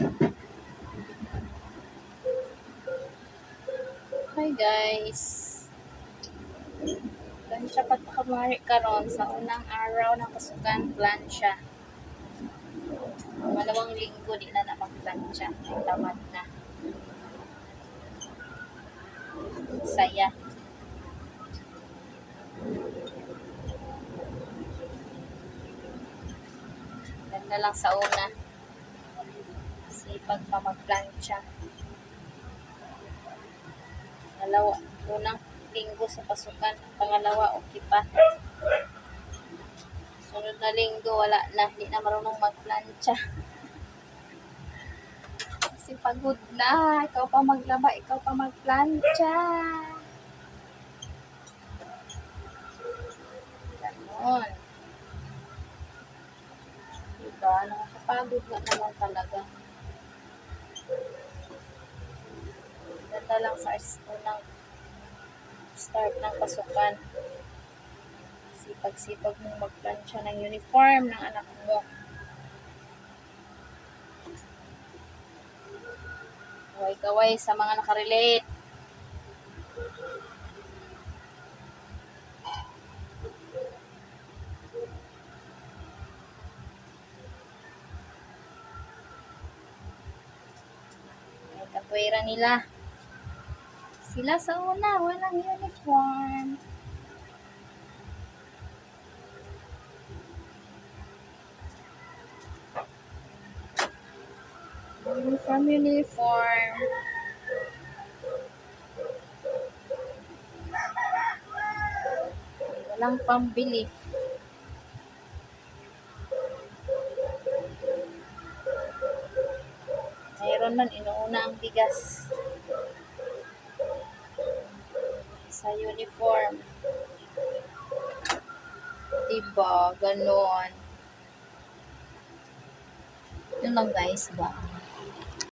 Hi guys. Plancha pa ta kamari karon sa unang araw ng pasukan plancha. Malawang linggo di na na magplancha. Ay tamad na. Saya. Ganda lang sa una. Sipag pa magplancha. Dalawa. Unang linggo sa pasukan. Pangalawa, okay pa. Sunod na linggo, wala na. Hindi na marunong magplancha. Kasi pagod na. Ikaw pa maglaba, ikaw pa magplancha. Ganon. Diba? Nakakapagod na naman talaga. Ganda lang sa unang start ng pasukan. Sipag-sipag mong magplansya ng uniform ng anak mo. Kaway-kaway sa mga nakarelate. May katwera nila. Sila sa una, walang uniform. Uniform, uniform. Walang pambili. Mayroon man, inuuna ang bigas sa uniform. Diba? Ganon. Yun lang guys ba?